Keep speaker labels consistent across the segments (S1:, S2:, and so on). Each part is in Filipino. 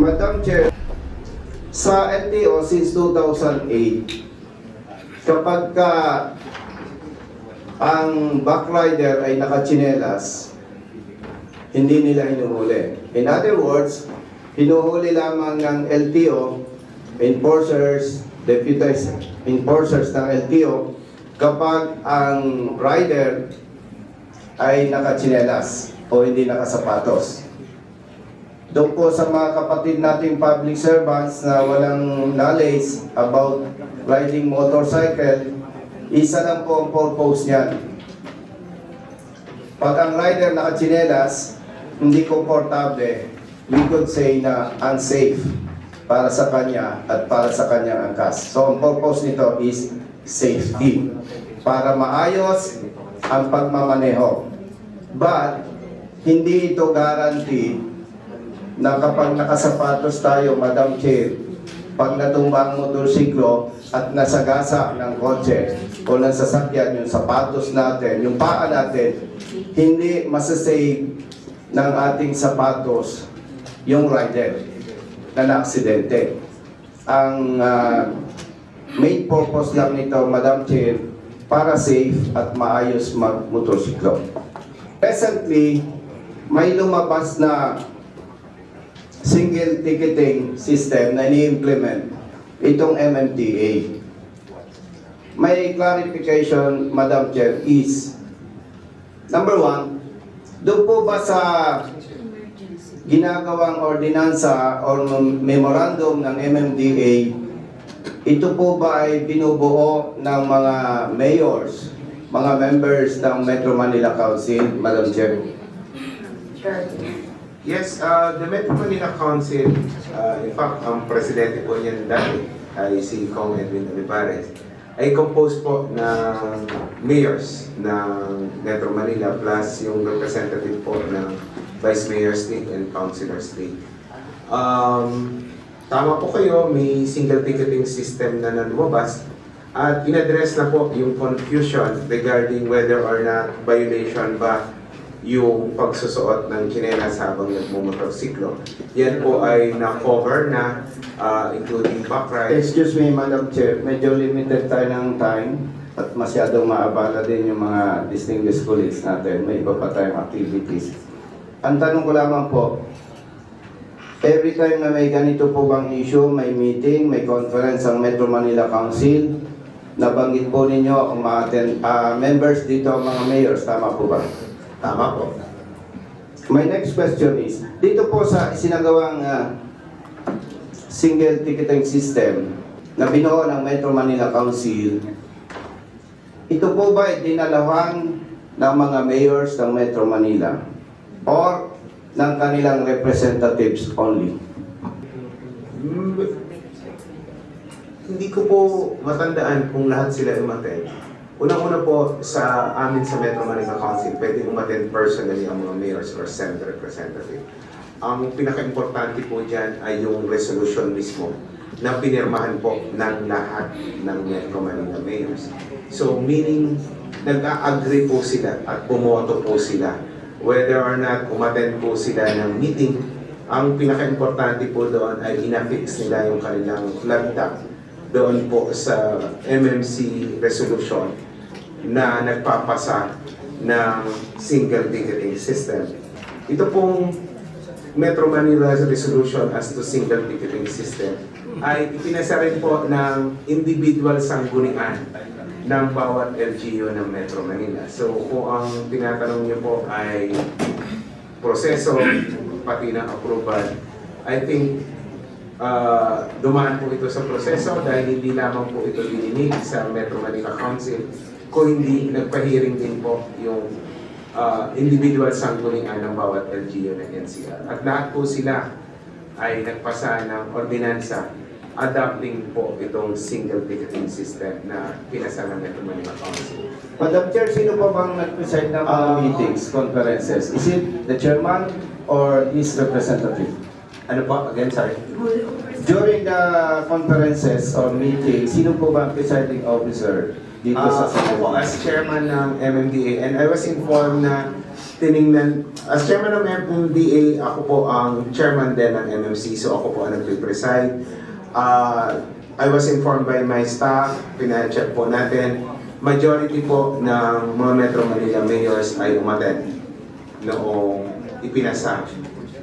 S1: Madam Chair, sa LTO since 2008, kapag ka ang backrider ay nakachinelas, hindi nila hinuhuli. In other words, hinuhuli lamang ng LTO, enforcers, deputized enforcers ng LTO, kapag ang rider ay nakachinelas o hindi nakasapatos. Doon po sa mga kapatid nating public servants na walang knowledge about riding motorcycle, isa lang po ang purpose niyan. Pag ang rider nakachinelas, hindi komportable, we could say na unsafe para sa kanya at para sa kanyang angkas. So ang purpose nito is safety. Para maayos ang pagmamaneho. But, hindi ito guarantee na kapag nakasapatos tayo, Madam Chair, pag natumba ang motorsiklo at nasagasa ng kotse o ng sasakyan, yung sapatos natin, yung paa natin, hindi masasave ng ating sapatos yung rider na naaksidente. Ang ah, main purpose lang nito, Madam Chair, para safe at maayos mag-motorsiklo. Presently, may lumabas na single ticketing system na ini-implement itong MMDA. May clarification, Madam Chair, is number one, doon po ba sa ginagawang ordinansa or memorandum ng MMDA, ito po ba ay binubuo ng mga mayors, mga members ng Metro Manila Council, Madam Chair?
S2: Yes, uh, the Metro Manila Council, uh, in fact, ang presidente po niyan dati ay si Kong Edwin Olivares, ay composed po ng mayors ng Metro Manila plus yung representative po ng Vice Mayor State and Councilor State. Um, tama po kayo, may single ticketing system na lumabas at in-address na po yung confusion regarding whether or not violation ba yung pagsusuot ng tsinelas habang nagmumotorsiklo. Yan po ay na-cover na uh, including back ride.
S1: Excuse me, Madam Chair, medyo limited tayo ng time at masyadong maabala din yung mga distinguished colleagues natin. May iba pa tayong activities. Ang tanong ko lamang po, every time na may ganito po bang issue, may meeting, may conference ang Metro Manila Council, nabanggit po ninyo ang mga ah, members dito, mga mayors, tama po ba?
S2: Tama po.
S1: My next question is, dito po sa sinagawang ah, single ticketing system na binuo ng Metro Manila Council, ito po ba ay dinalawan ng mga mayors ng Metro Manila or ng kanilang representatives only?
S2: Mm, Hindi ko po matandaan kung lahat sila umattend. Unang-una po sa amin sa Metro Manila Council, pwede umattend personally ang mga mayors or Senate representative. Ang pinaka-importante po dyan ay yung resolution mismo na pinirmahan po ng lahat ng Metro Manila mayors. So meaning, nag-agree po sila at pumoto po sila whether or not umattend po sila ng meeting ang pinaka-importante po doon ay inafix nila yung kanilang lagda doon po sa MMC resolution na nagpapasa ng single ticketing system. Ito pong Metro Manila resolution as to single ticketing system ay ipinasa rin po ng individual sanggunian ng bawat LGU ng Metro Manila. So kung ang tinatanong niyo po ay proseso, pati ng approval, I think uh, dumaan po ito sa proseso dahil hindi lamang po ito dininig sa Metro Manila Council, kung hindi nagpahiring din po yung uh, individual sanggunian ng bawat LGU ng NCR. At lahat po sila ay nagpasa ng ordinansa adopting po itong single ticketing system na pinasa ng Metro Manila Council.
S1: Madam Chair, sino pa bang nag-preside ng mga
S2: Ah.
S1: meetings, conferences? Is it the chairman or his representative?
S2: Ano po? Again, sorry.
S1: During the conferences or meetings, sino po ba ang presiding officer? Dito sa
S2: ako po, as chairman ng MMDA, and I was informed na tiningnan, as chairman ng MMDA, ako po ang chairman din ng MMC, so ako po ang nag-preside. Ah, I was informed by my staff, pina-check po natin, majority po ng mga Metro Manila mayors ay umattend noong ipinasa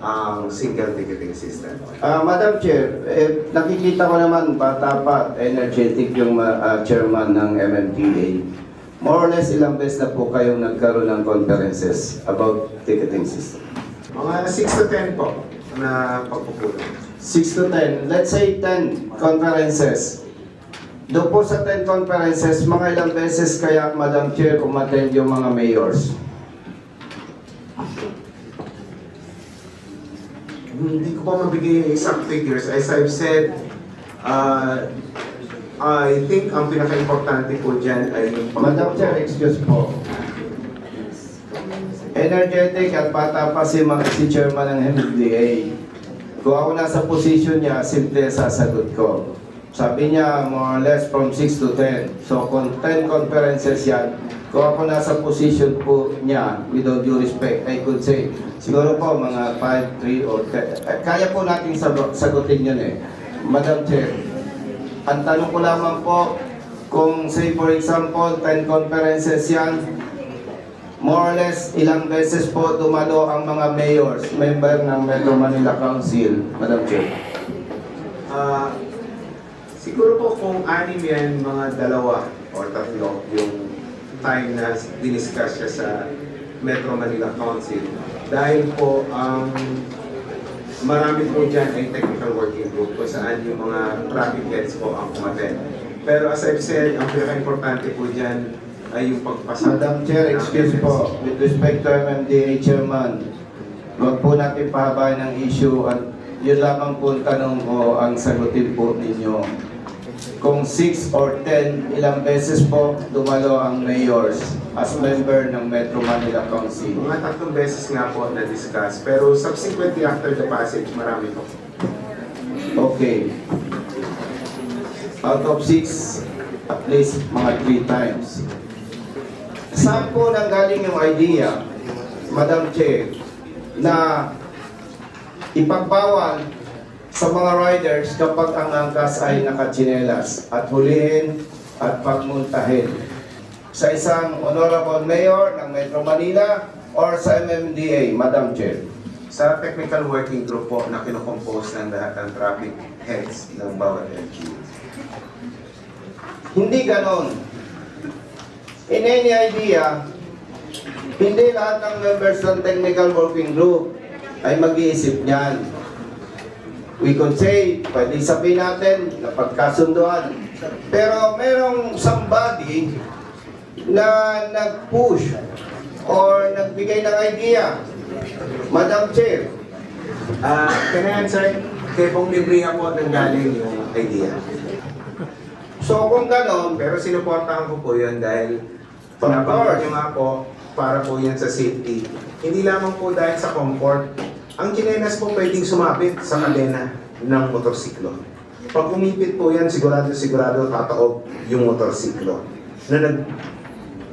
S2: ang single ticketing system.
S1: Ah, Madam Chair, eh, nakikita ko naman bata pa, energetic yung ah, chairman ng MMDA. More or less ilang beses na po kayong nagkaroon ng conferences about ticketing system?
S2: Mga 6 to 10 po na pagpupulong.
S1: 6 to 10, let's say 10 conferences. Doon po sa 10 conferences, mga ilang beses kaya, Madam Chair, umattend yung mga mayors?
S2: Hindi ko pa mabigay yung exact figures. As I've said, uh, I think ang pinaka-importante po dyan ay yung
S1: Madam Chair, excuse po. Energetic at bata pa si, ma- si chairman ng MDA. Kung ako nasa position niya, simple sasagot ko. Sabi niya, more or less from 6 to 10. So, kung 10 conferences yan, kung ako nasa position po niya, with all due respect, I could say, siguro po mga 5, 3, or 10. Eh, Kaya po nating sab- sagutin yun eh. Madam Chair, ang tanong ko lamang po, kung say for example, 10 conferences yan, more or less ilang beses po dumalo ang mga mayors, member ng Metro Manila Council, Madam Chair.
S2: Ah, siguro po kung anim yan, mga dalawa or tatlo yung time na diniscuss siya sa Metro Manila Council. Dahil po ang marami po dyan ay technical working group kung saan yung mga traffic heads po ang umaten. Pero as I've said, ang pinaka-importante po dyan ay yung pagpasa.
S1: Madam Chair, excuse po, with respect to MMDA Chairman, wag po natin pahabayan ng issue at yun lamang po ang tanong ko ang sagutin po ninyo. Kung 6 or 10, ilang beses po dumalo ang mayors as member ng Metro Manila Council?
S2: Mga tatlong beses nga po na-discuss. Pero subsequently after the passage, marami po.
S1: Okay. Out of six, at least mga three times. Saan po nanggaling yung idea, Madam Chair, na ipagbawal sa mga riders kapag ang angkas ay nakachinelas at hulihin at pagmuntahin sa isang honorable mayor ng Metro Manila or sa MMDA, Madam Chair.
S2: Sa technical working group po na kinocompose ng lahat ng traffic heads ng bawat LGU.
S1: Hindi ganon. In any idea, hindi lahat ng members ng technical working group ay mag-iisip niyan. We could say, pwede sabihin natin na pagkasunduan. Pero merong somebody na nag-push or nagbigay ng idea. Madam Chair,
S2: Ah, can I answer? Kay Pong Libriha po nanggaling yung idea.
S1: so kung ganon,
S2: Pero sinuportahan ko po yun dahil
S1: Of
S2: nabanggit
S1: course.
S2: nyo nga po para po yan sa safety. Hindi lamang po dahil sa comfort. Ang chinelas po pwedeng sumabit sa kadena ng motorsiklo. Pag umipit po yan, sigurado sigurado tataob yung motorsiklo. Na nag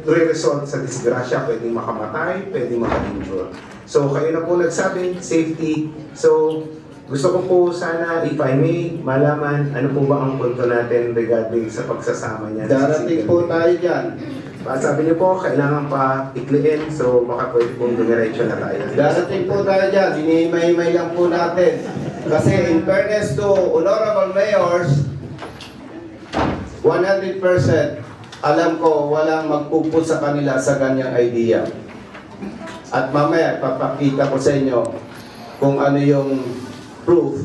S2: re-result sa disgrasya, pwedeng makamatay, pwedeng maka-injure. So kayo na po nagsabi, safety. So gusto ko po sana, if I may, malaman ano po ba ang punto natin regarding sa pagsasama niya.
S1: darating po tayo dyan.
S2: Ah, Sabi niyo po, kailangan pa ikliin, so baka pwede pong dumiretso na tayo.
S1: Darating po tayo dyan, hinihimay-himay lang po natin. Kasi in fairness to honorable mayors, 100% alam ko walang magpupo sa kanila sa ganyang idea. At mamaya, papakita ko sa inyo kung ano yung proof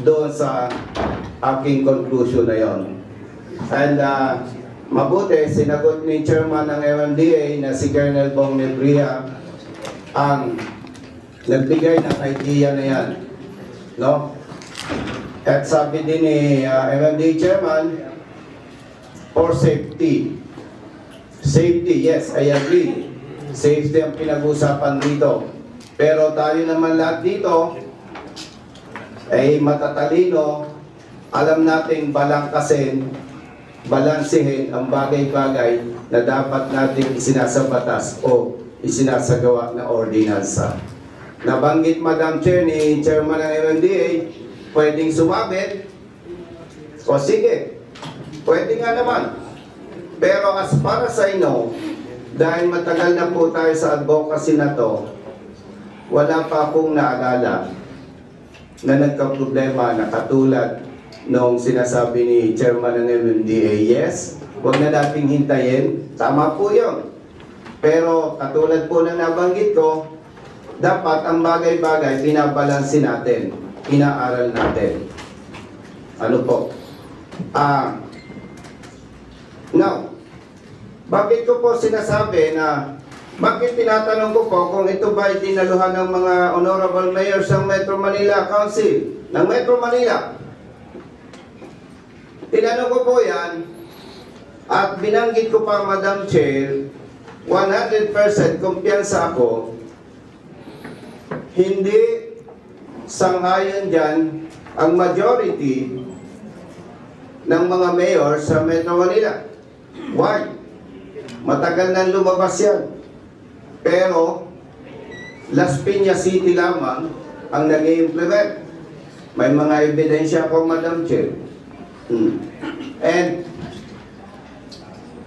S1: doon sa aking conclusion na yon. And uh, mabuti, sinagot ni chairman ng MMDA na si Colonel Bong Nebria ang nagbigay ng idea na yan. No? At sabi din ni uh, MMDA chairman, for safety. Safety, yes, I agree. Safety ang pinag-usapan dito. Pero tayo naman lahat dito, ay matatalino, alam nating balangkasin balansehin ang bagay-bagay na dapat natin isinasabatas o isinasagawa na ordinansa. Nabanggit Madam Chair ni Chairman ng MMDA, pwedeng sumabit, o sige, pwede nga naman. Pero as far as I know, dahil matagal na po tayo sa advocacy na to, wala pa akong naalala na nagka-problema na katulad nung sinasabi ni Chairman ng MMDA, yes, huwag na nating hintayin. Tama po yun. Pero katulad po na nabanggit ko, dapat ang bagay-bagay binabalansin natin, inaaral natin. Ano po? Ah, now, bakit ko po sinasabi na bakit tinatanong ko po kung ito ba ay dinaluhan ng mga honorable mayors ng Metro Manila Council, ng Metro Manila? Tinanong ko po yan at binanggit ko pa Madam Chair, 100% kumpiyansa ako, hindi sangayon dyan ang majority ng mga mayor sa Metro Manila. Why? Matagal na lumabas yan. Pero, Las Piñas City lamang ang nag implement May mga ebidensya ko, Madam Chair. Hmm. And,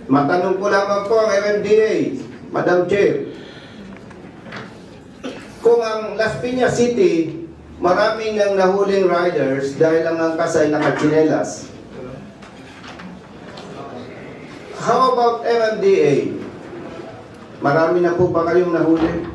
S1: matanong ko lamang po ang MMDA, Madam Chair. Kung ang Las Piñas City, maraming nang nahuling riders dahil ang angkas ay nakachinelas. How about MMDA? Marami na po ba kayong nahuli?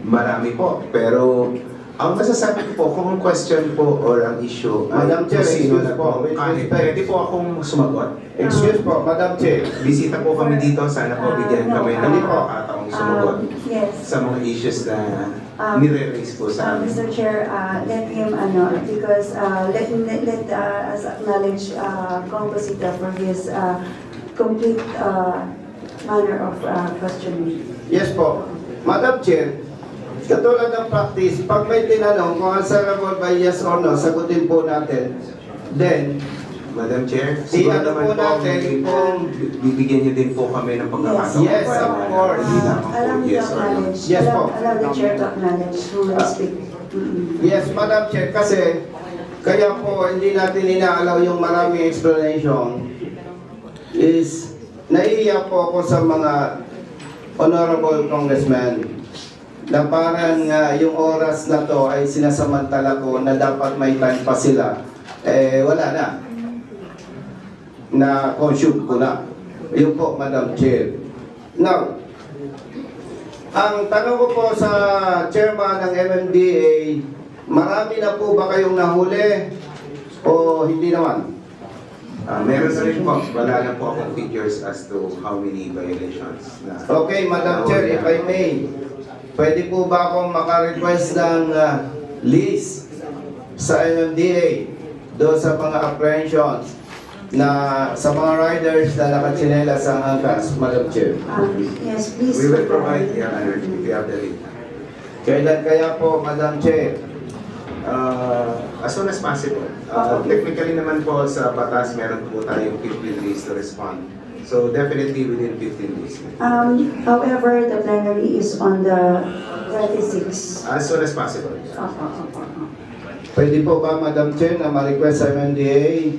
S2: Marami po, pero ang masasabi ko po, kung ang question po or ang issue
S1: Madam Chair, excuse
S2: na
S1: po, with
S2: Ah,
S1: respect.
S2: pwede po akong sumagot.
S1: Excuse po, Madam Chair.
S2: Bisita po kami dito, sana po bigyan
S3: Ah, no,
S2: kami ng
S1: po.
S2: pagkakataong sumagot
S3: Um, yes.
S2: sa mga issues na
S3: Um,
S2: nire-raise po
S3: Uh,
S2: sa amin.
S3: Mr. Chair, uh, let him, ano, because, uh, let, let, let uh, us acknowledge, uh, Composita for his, uh, complete, uh, manner of, uh, questioning.
S1: Yes po. Madam Chair, katulad ng practice, pag may tinanong kung answerable by yes or no, sagutin po natin. Then,
S2: Madam Chair, siguro naman
S1: po natin kung-
S2: bibigyan niyo din po kami ng pagkakataon.
S1: Yes,
S2: para
S1: of course.
S3: Uh, me to
S2: yes
S3: acknowledge,
S1: Yes po.
S3: allow the chair to acknowledge who will
S1: Ah.
S3: speak.
S1: Yes, Madam Chair, kasi kaya po hindi natin inaalaw yung maraming explanation is naiiyak po ako sa mga honorable congressmen na parang ah, yung oras na to ay sinasamantala ko na dapat may time pa sila. Eh, wala na. Na consume ko na. Yun po, Madam Chair. Now, ang tanong ko po sa chairman ng MMDA, marami na po ba kayong nahuli o hindi naman?
S2: Ah, meron na rin po, wala lang po akong figures as to how many violations na
S1: Okay, Madam Chair, if I may, pwede po ba akong makarequest ng ah, list sa MMDA doon sa mga apprehensions na sa mga riders na nakachinela sa angkas, Madam Chair?
S3: Um, yes, please.
S2: We will provide, Your Honor, if you have the link.
S1: Kailan kaya po, Madam Chair?
S2: Uh, as soon as possible. Uh, technically naman po sa batas, meron po tayong 15 days to respond. So definitely within 15 days.
S3: Um, however, the plenary is on the thirty-six.
S2: As soon as possible.
S3: Opo, opo, opo.
S1: Pwede po ba, Madam Chair, na ma-request sa MMDA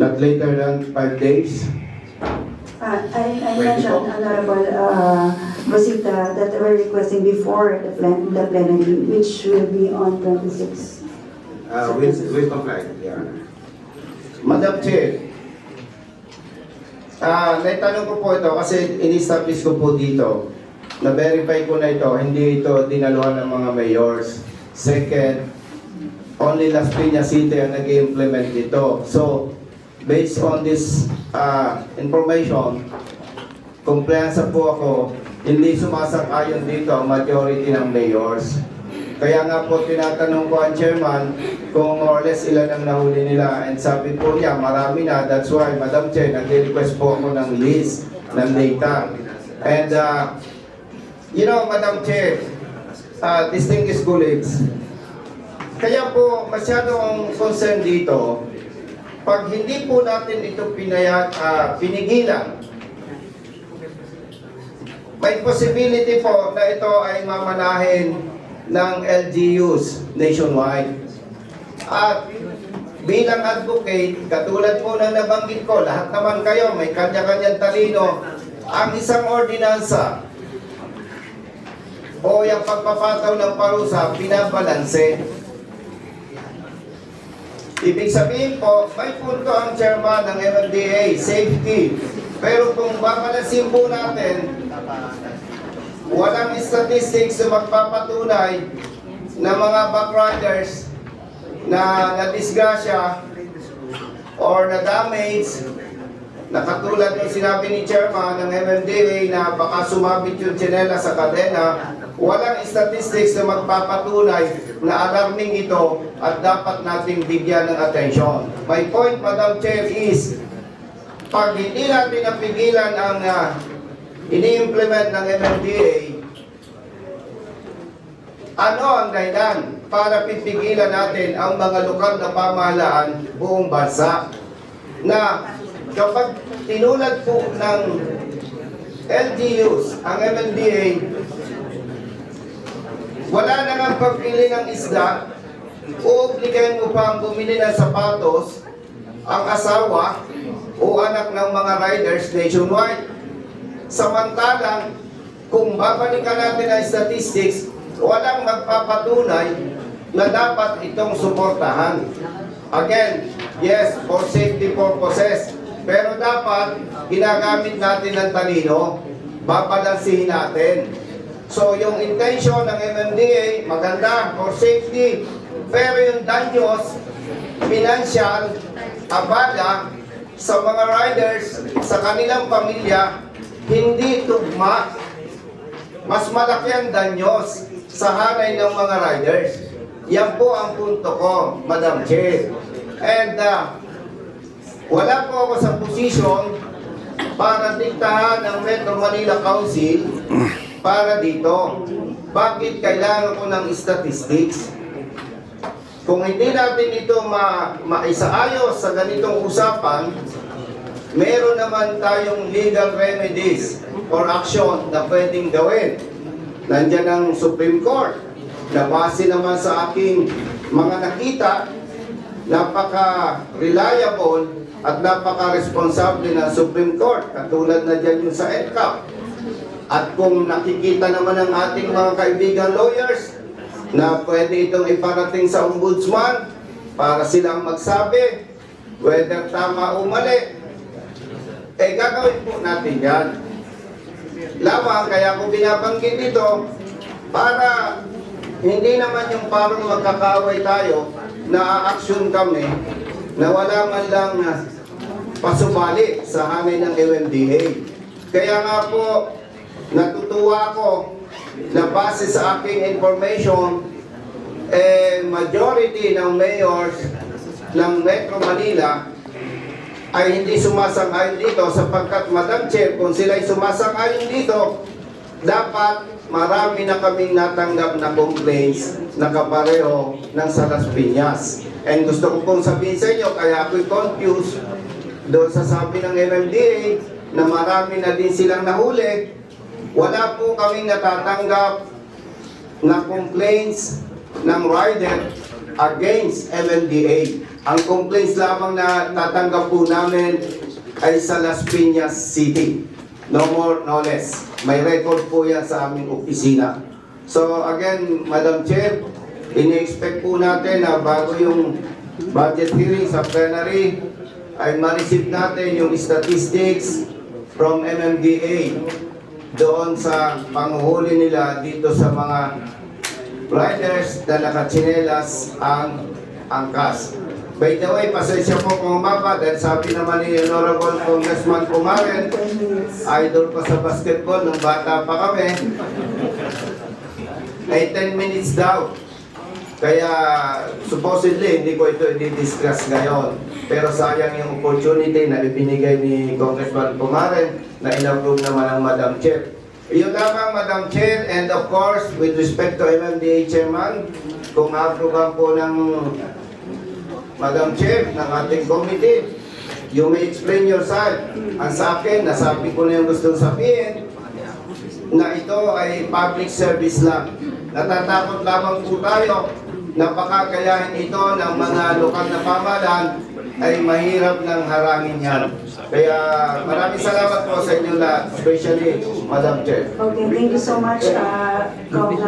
S1: not later than 5 days?
S3: Uh, I, I
S2: Pwede
S3: mentioned,
S2: po.
S3: Honorable, uh, Rosita, that we're requesting before the plan, the plenary, which will be on twenty-six.
S2: Uh, we'll, we'll comply, Your Honor.
S1: Madam Chair, ah, naitanong ko po ito kasi in-establish ko po dito, na-verify ko na ito, hindi ito dinaluhan ng mga mayors. Second, only Las Piñas City ang nag-implement ito. So, based on this ah, information, kumpiyansa po ako, hindi sumasang-ayon dito ang majority ng mayors. Kaya nga po tinatanong ko ang chairman kung more or less ilan ang nahuli nila. And sabi po niya marami na. That's why Madam Chair nag-request po ako ng list ng data. And uh, you know Madam Chair uh, distinguished colleagues Kaya po, masyadong concern dito, pag hindi po natin ito pinaya, ah, pinigilan, may possibility po na ito ay mamanahin ng LGUs nationwide. At bilang advocate, katulad po ng nabanggit ko, lahat naman kayo may kanya-kanyang talino, ang isang ordinansa o yung pagpapataw ng parusa, pinabalanse. Ibig sabihin po, may punto ang chairman ng MMDA, safety. Pero kung babalansin po natin, walang statistics na magpapatunay na mga backriders na nadisgrasya or na damage na katulad ng sinabi ni chairman ng MMDA na baka sumabit yung tsinela sa kadena, walang statistics na magpapatunay na alarming ito at dapat nating bigyan ng atensyon. My point, Madam Chair, is pag hindi natin napigilan ang uh, ini-implement ng MMDA, ano ang dahilan para pipigilan natin ang mga lokal na pamahalaan buong bansa na kapag tinulad po ng LGUs ang MMDA, wala na nga pagpili ng isda, uobligahin mo pa ang bumili ng sapatos, ang asawa o anak ng mga riders nationwide. Samantalang, kung babalikan natin ang statistics, walang magpapatunay na dapat itong suportahan. Again, yes, for safety purposes. Pero dapat, ginagamit natin ng talino, babalansihin natin. So, yung intention ng MMDA, maganda, for safety. Pero yung danyos, financial, abala, sa mga riders, sa kanilang pamilya, hindi tugma. Mas malaki ang danyos sa hanay ng mga riders. Yan po ang punto ko, Madam Chair. And uh, wala po ako sa posisyon para diktahan ng Metro Manila Council para dito. Bakit kailangan ko ng statistics? Kung hindi natin ito ma maisaayos sa ganitong usapan, meron naman tayong legal remedies or action na pwedeng gawin. Nandiyan ang Supreme Court na base naman sa aking mga nakita, napaka-reliable at napaka-responsable ng Supreme Court, katulad na dyan yung sa EDCAP. At kung nakikita naman ng ating mga kaibigan lawyers na pwede itong iparating sa ombudsman para silang magsabi whether tama o mali, eh gagawin po natin yan. Lamang, kaya ko binabanggit ito para hindi naman yung parang magkakaway tayo na action kami na wala man lang pasubali sa hanay ng MMDA. Kaya nga po, natutuwa ako na base sa aking information, eh, majority ng mayors ng Metro Manila ay hindi sumasang-ayon dito sapagkat Madam Chair, kung sila'y sumasang-ayon dito, dapat marami na kaming natanggap na complaints na kapareho ng Salas Piñas. And gusto ko pong sabihin sa inyo, kaya ako'y confused doon sa sabi ng MMDA na marami na din silang nahuli. Wala po kaming natatanggap na complaints ng rider against MMDA. Ang complaints lamang na tatanggap po namin ay sa Las Piñas City. No more, no less. May record po yan sa aming opisina. So again, Madam Chair, ini-expect po natin na bago yung budget hearing sa plenary, ay ma-receive natin yung statistics from MMDA doon sa panguhuli nila dito sa mga riders na nakatsinelas ang angkas. By the way, pasensya po kung umaba dahil sabi naman ni Honorable Congressman Kumaren,
S3: 10 minutes.
S1: idol pa sa basketball nung bata pa kami, ay 10 minutes daw. Kaya supposedly hindi ko ito i-discuss ngayon. Pero sayang yung opportunity na ibinigay ni Congressman Kumaren na inapprove naman ng Madam Chair. Iyon lamang Madam Chair and of course with respect to MMDA Chairman, kung approvean po ng Madam Chair ng ating committee, you may explain your side. Ang sa akin, nasabi ko na yung gustong sabihin, na ito ay public service lang. Natatakot lamang po tayo na pakakayahin ito ng mga lokal na pamahalaan ay mahirap ng harangin yan. Kaya maraming salamat po sa inyo lahat, especially Madam Chair.
S3: Okay, thank you so much, uh, Kong,